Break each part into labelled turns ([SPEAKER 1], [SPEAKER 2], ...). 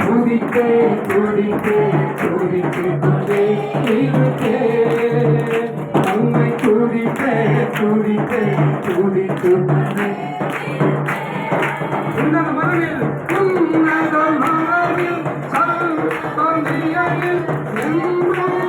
[SPEAKER 1] துதித்தே துதித்தே துதித்து கொண்டே இருக்கேன் உண்மை துதித்தே துதித்தே இந்த மனதில் Thank you.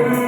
[SPEAKER 1] Amen.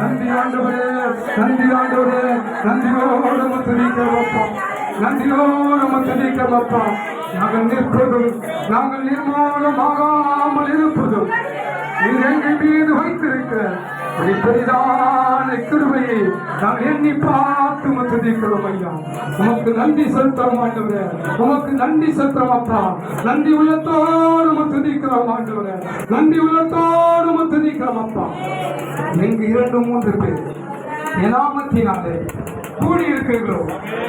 [SPEAKER 1] நன்றி ஆண்டவரே நன்றி ஆண்டவரே நன்றியோடு துணிக்க வைப்போம் நன்றியோடு துணிக்க வைப்போம் நாங்கள் நிற்பதும் நாங்கள் நிர்மாணமாகாமல் இருப்பதும். நீர் மீது வைத்திருக்கிற ஒரு பெரிதான கிருபையை நாம் எண்ணி பார்த்து துதிக்கிறோம் ஐயா. உமக்கு நன்றி செலுத்துறோம் ஆண்டவரே. உமக்கு நன்றி செலுத்துறோம் அப்பா. நன்றி உள்ளத்தோடு துதிக்கிறோம் ஆண்டவரே. நன்றி உள்ளத்தோடு துதிக்கிறோம் அப்பா. எங்கு இரண்டு மூன்று பேர். இனாமத்தினாலே கூடி இருக்கிறீர்களோ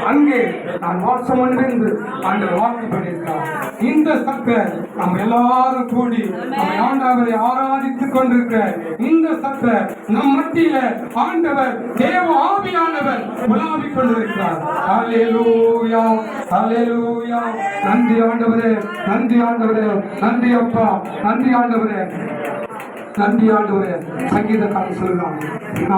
[SPEAKER 1] அங்கே நான் வாசம் என்று அந்த வாழ்க்கை பண்ணியிருக்கிறார். இந்த சக்க நம்ம எல்லாரும் கூடி நம்ம ஆண்டவரை ஆராதித்துக் கொண்டிருக்கிற இந்த சக்க நம் மத்தியில ஆண்டவர் தேவ ஆவியானவர் உலாவிக் கொண்டிருக்கிறார். அலேலூயா அலேலூயா நன்றி ஆண்டவரே நன்றி ஆண்டவரே நன்றி அப்பா நன்றி ஆண்டவரே. நன்றி ஆண்டவரே. சங்கீதக்காரன் சொல்லலாம்